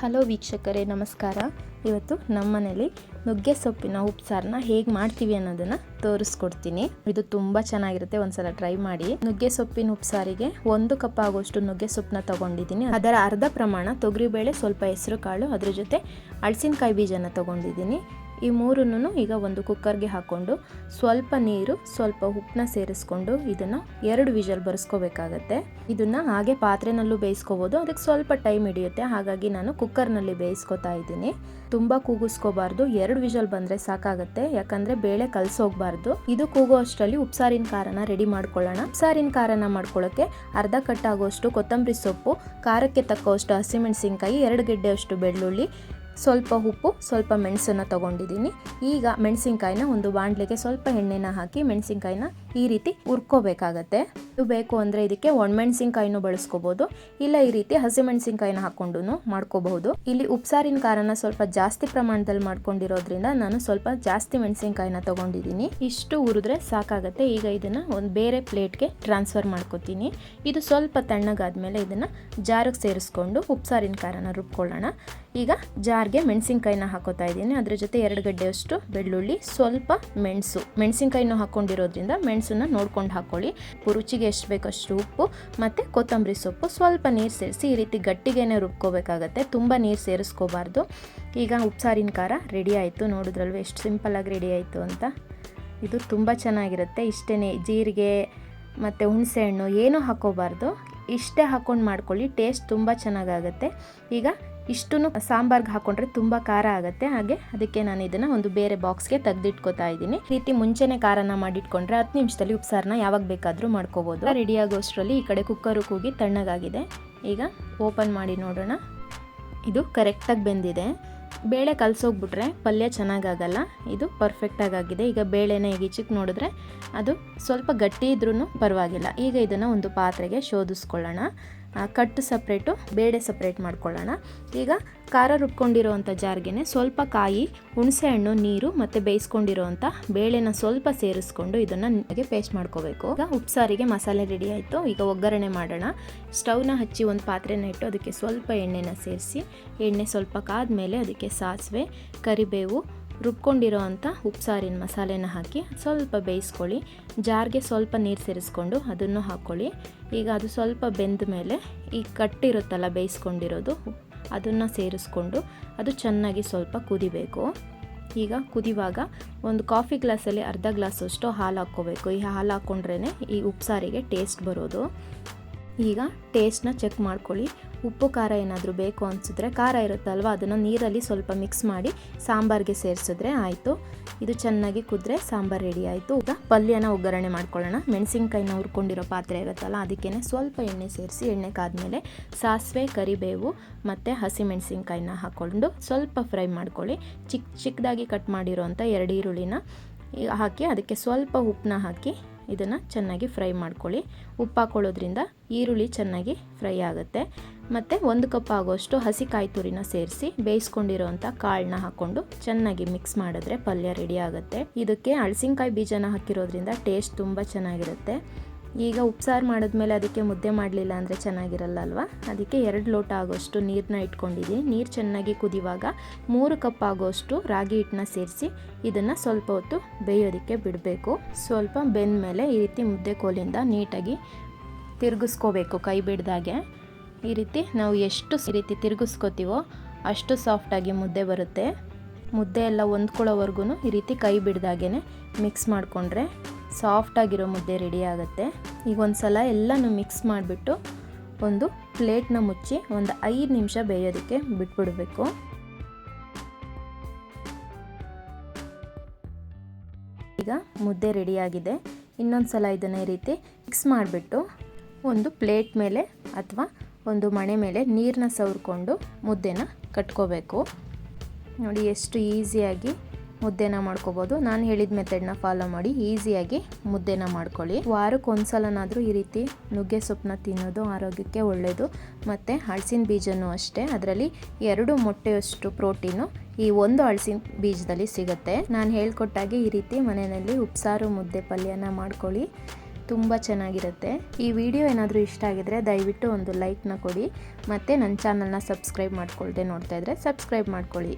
Hello ವೀಕ್ಷಕರೇ, ನಮಸ್ಕಾರ. ಇವತ್ತು ನಮ್ಮನೇಲಿ ನುಗ್ಗೆ ಸೊಪ್ಪಿನ ಉಪ್ಸಾರನ್ನ ಹೇಗೆ ಮಾಡ್ತೀವಿ ಅನ್ನೋದನ್ನ ತೋರಿಸ್ಕೊಡ್ತೀನಿ. ಇದು ತುಂಬ ಚೆನ್ನಾಗಿರುತ್ತೆ, ಒಂದ್ಸಲ ಟ್ರೈ ಮಾಡಿ. ನುಗ್ಗೆ ಸೊಪ್ಪಿನ ಉಪ್ಸಾರಿಗೆ ಒಂದು ಕಪ್ ಆಗುವಷ್ಟು ನುಗ್ಗೆ ಸೊಪ್ಪನ್ನ ತಗೊಂಡಿದ್ದೀನಿ. ಅದರ ಅರ್ಧ ಪ್ರಮಾಣ ತೊಗರಿಬೇಳೆ, ಸ್ವಲ್ಪ ಹೆಸರು ಕಾಳು ಅದ್ರ ಜೊತೆ ಅಳಸಿನಕಾಯಿ ಬೀಜನ ತಗೊಂಡಿದ್ದೀನಿ. ಈ ಮೂರನ್ನು ಈಗ ಒಂದು ಕುಕ್ಕರ್ಗೆ ಹಾಕ್ಕೊಂಡು ಸ್ವಲ್ಪ ನೀರು, ಸ್ವಲ್ಪ ಉಪ್ಪನ್ನ ಸೇರಿಸ್ಕೊಂಡು ಇದನ್ನು ಎರಡು ವಿಷಲ್ ಬರೆಸ್ಕೋಬೇಕಾಗತ್ತೆ. ಇದನ್ನು ಹಾಗೆ ಪಾತ್ರೆನಲ್ಲೂ ಬೇಯಿಸ್ಕೋಬೋದು. ಅದಕ್ಕೆ ಸ್ವಲ್ಪ ಟೈಮ್ ಹಿಡಿಯುತ್ತೆ. ಹಾಗಾಗಿ ನಾನು ಕುಕ್ಕರ್ನಲ್ಲಿ ಬೇಯಿಸ್ಕೊತಾ ಇದ್ದೀನಿ. ತುಂಬ ಕೂಗಿಸ್ಕೋಬಾರ್ದು. ಎರಡು ವಿಷಲ್ ಬಂದರೆ ಸಾಕಾಗುತ್ತೆ. ಯಾಕಂದರೆ ಬೇಳೆ ಕಲಸೋಗ್ಬಾರ್ದು. ಇದು ಕೂಗೋ ಅಷ್ಟರಲ್ಲಿ ಉಪ್ಸಾರಿನ ಖಾರನ ರೆಡಿ ಮಾಡ್ಕೊಳ್ಳೋಣ. ಉಪ್ಸಾರಿನ ಖಾರನ ಮಾಡ್ಕೊಳ್ಳೋಕ್ಕೆ ಅರ್ಧ ಕಟ್ಟಾಗೋಷ್ಟು ಕೊತ್ತಂಬರಿ ಸೊಪ್ಪು, ಖಾರಕ್ಕೆ ತಕ್ಕೋಷ್ಟು ಹಸಿಮೆಣಸಿನ್ಕಾಯಿ, ಎರಡು ಗೆಡ್ಡೆಯಷ್ಟು ಬೆಳ್ಳುಳ್ಳಿ ಸ್ವಲ್ಪ ಉಪ್ಪು ಸ್ವಲ್ಪ ಮೆಣಸನ್ನು ತಗೊಂಡಿದ್ದೀನಿ. ಈಗ ಮೆಣಸಿನಕಾಯಿನ ಒಂದು ಬಾಣಲೆಗೆ ಸ್ವಲ್ಪ ಎಣ್ಣೆನ ಹಾಕಿ ಮೆಣಸಿನ್ಕಾಯಿನ ಈ ರೀತಿ ಹುರ್ಕೋಬೇಕಾಗತ್ತೆ. ಇದು ಬೇಕು ಅಂದರೆ ಇದಕ್ಕೆ ಒಣಮೆಣಸಿನ್ಕಾಯಿನೂ ಬಳಸ್ಕೋಬೋದು. ಇಲ್ಲ ಈ ರೀತಿ ಹಸಿಮೆಣಸಿನ್ಕಾಯಿನ ಹಾಕೊಂಡು ಮಾಡ್ಕೋಬಹುದು. ಇಲ್ಲಿ ಉಪ್ಸಾರಿನ ಖಾರನ ಸ್ವಲ್ಪ ಜಾಸ್ತಿ ಪ್ರಮಾಣದಲ್ಲಿ ಮಾಡ್ಕೊಂಡಿರೋದ್ರಿಂದ ನಾನು ಸ್ವಲ್ಪ ಜಾಸ್ತಿ ಮೆಣಸಿನಕಾಯಿನ ತಗೊಂಡಿದ್ದೀನಿ. ಇಷ್ಟು ಹುರಿದ್ರೆ ಸಾಕಾಗತ್ತೆ. ಈಗ ಇದನ್ನ ಒಂದು ಬೇರೆ ಪ್ಲೇಟ್ಗೆ ಟ್ರಾನ್ಸ್ಫರ್ ಮಾಡ್ಕೋತೀನಿ. ಇದು ಸ್ವಲ್ಪ ತಣ್ಣಗಾದ್ಮೇಲೆ ಇದನ್ನ ಜಾರಿಗೆ ಸೇರಿಸ್ಕೊಂಡು ಉಪ್ಸಾರಿನ ಖಾರನ ರುಬ್ಕೊಳ್ಳೋಣ. ಈಗ ಜಾರ್ಗೆ ಮೆಣಸಿನಕಾಯಿನ ಹಾಕೋತಾ ಇದ್ದೀನಿ. ಅದ್ರ ಜೊತೆ ಎರಡು ಗಡ್ಡೆಯಷ್ಟು ಬೆಳ್ಳುಳ್ಳಿ, ಸ್ವಲ್ಪ ಮೆಣಸು. ಮೆಣಸಿನ್ಕಾಯಿನೂ ಹಾಕೊಂಡಿರೋದ್ರಿಂದ ಮೆಣಸನ್ನ ನೋಡ್ಕೊಂಡು ಹಾಕೊಳ್ಳಿ. ರುಚಿಗೆ ಎಷ್ಟು ಬೇಕಷ್ಟು ಉಪ್ಪು ಮತ್ತು ಕೊತ್ತಂಬರಿ ಸೊಪ್ಪು. ಸ್ವಲ್ಪ ನೀರು ಸೇರಿಸಿ ಈ ರೀತಿ ಗಟ್ಟಿಗೆನೆ ರುಬ್ಕೋಬೇಕಾಗತ್ತೆ. ತುಂಬ ನೀರು ಸೇರಿಸ್ಕೋಬಾರ್ದು. ಈಗ ಉಪ್ಸಾರಿನ ಖಾರ ರೆಡಿ ಆಯಿತು. ನೋಡಿದ್ರಲ್ವೇ ಎಷ್ಟು ಸಿಂಪಲ್ಲಾಗಿ ರೆಡಿ ಆಯಿತು ಅಂತ. ಇದು ತುಂಬ ಚೆನ್ನಾಗಿರುತ್ತೆ. ಇಷ್ಟೇ ಜೀರಿಗೆ ಮತ್ತು ಹುಣಸೆಹಣ್ಣು ಏನೂ ಹಾಕೋಬಾರ್ದು ಇಷ್ಟೇ ಹಾಕ್ಕೊಂಡು ಮಾಡ್ಕೊಳ್ಳಿ. ಟೇಸ್ಟ್ ತುಂಬ ಚೆನ್ನಾಗಾಗುತ್ತೆ. ಈಗ ಇಷ್ಟು ಸಾಂಬಾರ್ಗೆ ಹಾಕೊಂಡ್ರೆ ತುಂಬ ಖಾರ ಆಗುತ್ತೆ. ಹಾಗೆ ಅದಕ್ಕೆ ನಾನು ಇದನ್ನ ಒಂದು ಬೇರೆ ಬಾಕ್ಸ್ಗೆ ತೆಗೆದಿಟ್ಕೋತಾ ಇದ್ದೀನಿ. ರೀತಿ ಮುಂಚೆನೆ ಖಾರನ ಮಾಡಿಟ್ಕೊಂಡ್ರೆ ಹತ್ತು ನಿಮಿಷದಲ್ಲಿ ಉಪ್ಸಾರನ ಯಾವಾಗ ಬೇಕಾದರೂ ಮಾಡ್ಕೋಬಹುದು ರೆಡಿ ಆಗೋಷ್ಟರಲ್ಲಿ ಈ ಕಡೆ ಕುಕ್ಕರು ಕೂಗಿ ತಣ್ಣಗಾಗಿದೆ. ಈಗ ಓಪನ್ ಮಾಡಿ ನೋಡೋಣ. ಇದು ಕರೆಕ್ಟಾಗಿ ಬೆಂದಿದೆ. ಬೇಳೆ ಕಲಸೋಗ್ಬಿಟ್ರೆ ಪಲ್ಯ ಚೆನ್ನಾಗಾಗಲ್ಲ. ಇದು ಪರ್ಫೆಕ್ಟಾಗಿ ಆಗಿದೆ ಈಗ ಬೇಳೆನ ಈಗ ನೋಡಿದ್ರೆ ಅದು ಸ್ವಲ್ಪ ಗಟ್ಟಿ ಇದ್ರೂ ಪರವಾಗಿಲ್ಲ. ಈಗ ಇದನ್ನು ಒಂದು ಪಾತ್ರೆಗೆ ಶೋಧಿಸ್ಕೊಳ್ಳೋಣ. ಕಟ್ಟು ಸಪ್ರೇಟು, ಬೇಳೆ ಸಪ್ರೇಟ್ ಮಾಡ್ಕೊಳ್ಳೋಣ. ಈಗ ಖಾರ ರುಬ್ಕೊಂಡಿರೋವಂಥ ಜಾರ್ಗೆ ಸ್ವಲ್ಪ ಕಾಯಿ ಹುಣಸೆಹಣ್ಣು ನೀರು ಮತ್ತು ಬೇಯಿಸ್ಕೊಂಡಿರೋವಂಥ ಬೇಳೆನ ಸ್ವಲ್ಪ ಸೇರಿಸ್ಕೊಂಡು ಇದನ್ನು ನನಗೆ ಪೇಸ್ಟ್ ಮಾಡ್ಕೋಬೇಕು. ಈಗ ಉಪ್ಸಾರಿಗೆ ಮಸಾಲೆ ರೆಡಿ ಆಯಿತು. ಈಗ ಒಗ್ಗರಣೆ ಮಾಡೋಣ. ಸ್ಟವ್ನ ಹಚ್ಚಿ ಒಂದು ಪಾತ್ರೆನ ಇಟ್ಟು ಅದಕ್ಕೆ ಸ್ವಲ್ಪ ಎಣ್ಣೆನ ಸೇರಿಸಿ, ಎಣ್ಣೆ ಸ್ವಲ್ಪ ಕಾದ ಮೇಲೆ ಅದಕ್ಕೆ ಸಾಸಿವೆ, ಕರಿಬೇವು ರುಬ್ಕೊಂಡಿರೋ ಅಂಥ ಉಪ್ಸಾರಿನ ಮಸಾಲೆನ ಹಾಕಿ ಸ್ವಲ್ಪ ಬೇಯಿಸ್ಕೊಳ್ಳಿ. ಜಾರ್ಗೆ ಸ್ವಲ್ಪ ನೀರು ಸೇರಿಸ್ಕೊಂಡು ಅದನ್ನು ಹಾಕ್ಕೊಳ್ಳಿ. ಈಗ ಅದು ಸ್ವಲ್ಪ ಬೆಂದ ಮೇಲೆ ಈ ಕಟ್ಟಿರುತ್ತಲ್ಲ ಬೇಯಿಸ್ಕೊಂಡಿರೋದು ಅದನ್ನು ಸೇರಿಸ್ಕೊಂಡು ಅದು ಚೆನ್ನಾಗಿ ಸ್ವಲ್ಪ ಕುದಿಬೇಕು. ಈಗ ಕುದಿವಾಗ ಒಂದು ಕಾಫಿ ಗ್ಲಾಸಲ್ಲಿ ಅರ್ಧ ಗ್ಲಾಸಷ್ಟು ಹಾಲು ಹಾಕ್ಕೋಬೇಕು. ಈ ಹಾಲು ಹಾಕ್ಕೊಂಡ್ರೇ ಈ ಉಪ್ಸಾರಿಗೆ ಟೇಸ್ಟ್ ಬರೋದು. ಈಗ ಟೇಸ್ಟ್ನ ಚೆಕ್ ಮಾಡ್ಕೊಳ್ಳಿ. ಉಪ್ಪು, ಖಾರ ಏನಾದರೂ ಬೇಕು ಅನಿಸಿದ್ರೆ ಖಾರ ಇರುತ್ತಲ್ವ? ಅದನ್ನು ನೀರಲ್ಲಿ ಸ್ವಲ್ಪ ಮಿಕ್ಸ್ ಮಾಡಿ ಸಾಂಬಾರಿಗೆ ಸೇರಿಸಿದ್ರೆ ಆಯಿತು. ಇದು ಚೆನ್ನಾಗಿ ಕುದ್ರೆ ಸಾಂಬಾರು ರೆಡಿ ಆಯಿತು. ಈಗ ಪಲ್ಯನ ಒಗ್ಗರಣೆ ಮಾಡ್ಕೊಳ್ಳೋಣ. ಮೆಣಸಿನ್ಕಾಯಿನ ಹುರ್ಕೊಂಡಿರೋ ಪಾತ್ರೆ ಇರುತ್ತಲ್ಲ ಅದಕ್ಕೇ ಸ್ವಲ್ಪ ಎಣ್ಣೆ ಸೇರಿಸಿ ಎಣ್ಣೆ ಕಾದ್ಮೇಲೆ ಸಾಸಿವೆ, ಕರಿಬೇವು ಮತ್ತು ಹಸಿಮೆಣಸಿನ್ಕಾಯಿನ ಹಾಕ್ಕೊಂಡು ಸ್ವಲ್ಪ ಫ್ರೈ ಮಾಡ್ಕೊಳ್ಳಿ. ಚಿಕ್ಕ ಚಿಕ್ಕದಾಗಿ ಕಟ್ ಮಾಡಿರೋವಂಥ ಎರಡು ಈರುಳ್ಳಿನ ಹಾಕಿ ಅದಕ್ಕೆ ಸ್ವಲ್ಪ ಉಪ್ಪನ್ನ ಹಾಕಿ ಇದನ್ನು ಚೆನ್ನಾಗಿ ಫ್ರೈ ಮಾಡ್ಕೊಳ್ಳಿ. ಉಪ್ಪು ಹಾಕೊಳ್ಳೋದ್ರಿಂದ ಈರುಳ್ಳಿ ಚೆನ್ನಾಗಿ ಫ್ರೈ ಆಗುತ್ತೆ. ಮತ್ತು ಒಂದು ಕಪ್ ಆಗೋಷ್ಟು ಹಸಿ ಕಾಯಿ ತುರಿನ ಸೇರಿಸಿ ಬೇಯಿಸ್ಕೊಂಡಿರೋವಂಥ ಕಾಳನ್ನ ಹಾಕ್ಕೊಂಡು ಚೆನ್ನಾಗಿ ಮಿಕ್ಸ್ ಮಾಡಿದ್ರೆ ಪಲ್ಯ ರೆಡಿ ಆಗುತ್ತೆ. ಇದಕ್ಕೆ ಹಳಸಿನ್ಕಾಯಿ ಬೀಜನ ಹಾಕಿರೋದ್ರಿಂದ ಟೇಸ್ಟ್ ತುಂಬ ಚೆನ್ನಾಗಿರುತ್ತೆ. ಈಗ ಉಪ್ಸಾರು ಮಾಡಿದ್ಮೇಲೆ ಅದಕ್ಕೆ ಮುದ್ದೆ ಮಾಡಲಿಲ್ಲ ಅಂದರೆ ಚೆನ್ನಾಗಿರಲ್ಲ ಅಲ್ವಾ? ಅದಕ್ಕೆ ಎರಡು ಲೋಟ ಆಗೋಷ್ಟು ನೀರನ್ನ ಇಟ್ಕೊಂಡಿದ್ದೀನಿ. ನೀರು ಚೆನ್ನಾಗಿ ಕುದಿವಾಗ ಮೂರು ಕಪ್ ಆಗೋಷ್ಟು ರಾಗಿ ಹಿಟ್ಟನ್ನ ಸೇರಿಸಿ ಇದನ್ನು ಸ್ವಲ್ಪ ಹೊತ್ತು ಬೇಯೋದಕ್ಕೆ ಬಿಡಬೇಕು. ಸ್ವಲ್ಪ ಬೆಂದ ಮೇಲೆ ಈ ರೀತಿ ಮುದ್ದೆ ಕೋಲಿಂದ ನೀಟಾಗಿ ತಿರುಗಿಸ್ಕೋಬೇಕು ಕೈ ಬಿಡ್ದಾಗೆ. ಈ ರೀತಿ ನಾವು ಎಷ್ಟು ಈ ರೀತಿ ತಿರುಗಿಸ್ಕೋತೀವೋ ಅಷ್ಟು ಸಾಫ್ಟಾಗಿ ಮುದ್ದೆ ಬರುತ್ತೆ. ಮುದ್ದೆ ಎಲ್ಲ ಹೊಂದ್ಕೊಳ್ಳೋವರೆಗೂ ಈ ರೀತಿ ಕೈ ಬಿಡ್ದಾಗೆ ಮಿಕ್ಸ್ ಮಾಡಿಕೊಂಡ್ರೆ ಸಾಫ್ಟಾಗಿರೋ ಮುದ್ದೆ ರೆಡಿ ಆಗುತ್ತೆ. ಈಗ ಒಂದು ಸಲ ಎಲ್ಲನೂ ಮಿಕ್ಸ್ ಮಾಡಿಬಿಟ್ಟು ಒಂದು ಪ್ಲೇಟ್ನ ಮುಚ್ಚಿ ಒಂದು ಐದು ನಿಮಿಷ ಬೇಯೋದಕ್ಕೆ ಬಿಟ್ಬಿಡಬೇಕು. ಈಗ ಮುದ್ದೆ ರೆಡಿಯಾಗಿದೆ ಇನ್ನೊಂದು ಸಲ ಇದನ್ನು ಈ ರೀತಿ ಮಿಕ್ಸ್ ಮಾಡಿಬಿಟ್ಟು ಒಂದು ಪ್ಲೇಟ್ ಮೇಲೆ ಅಥವಾ ಒಂದು ಮಣೆ ಮೇಲೆ ನೀರನ್ನ ಸವರ್ಕೊಂಡು ಮುದ್ದೆನ ಕಟ್ಕೋಬೇಕು. ನೋಡಿ ಎಷ್ಟು ಈಸಿಯಾಗಿ ಮುದ್ದೆನ ಮಾಡ್ಕೋಬೋದು. ನಾನು ಹೇಳಿದ ಮೆಥಡ್ನ ಫಾಲೋ ಮಾಡಿ ಈಸಿಯಾಗಿ ಮುದ್ದೆನ ಮಾಡ್ಕೊಳ್ಳಿ. ವಾರಕ್ಕೆ ಒಂದು ಸಲನಾದರೂ ಈ ರೀತಿ ನುಗ್ಗೆ ಸೊಪ್ಪನ್ನ ತಿನ್ನೋದು ಆರೋಗ್ಯಕ್ಕೆ ಒಳ್ಳೆಯದು ಮತ್ತು ಹಳಸಿನ ಬೀಜನೂ ಅಷ್ಟೇ. ಅದರಲ್ಲಿ ಎರಡು ಮೊಟ್ಟೆಯಷ್ಟು ಪ್ರೋಟೀನು ಈ ಒಂದು ಹಳಸಿನ ಬೀಜದಲ್ಲಿ ಸಿಗುತ್ತೆ. ನಾನು ಹೇಳ್ಕೊಟ್ಟಾಗೆ ಈ ರೀತಿ ಮನೆಯಲ್ಲಿ ಉಪ್ಸಾರು ಮುದ್ದೆ ಪಲ್ಯನ ಮಾಡ್ಕೊಳ್ಳಿ. ತುಂಬ ಚೆನ್ನಾಗಿರುತ್ತೆ. ಈ ವಿಡಿಯೋ ಏನಾದರೂ ಇಷ್ಟ ಆಗಿದ್ರೆ ದಯವಿಟ್ಟು ಒಂದು ಲೈಕ್ನ ಕೊಡಿ. ಮತ್ತು ನನ್ನ ಚಾನಲ್ನ ಸಬ್ಸ್ಕ್ರೈಬ್ ಮಾಡ್ಕೊಳ್ದೆ ನೋಡ್ತಾ ಇದ್ರೆ ಸಬ್ಸ್ಕ್ರೈಬ್ ಮಾಡ್ಕೊಳ್ಳಿ.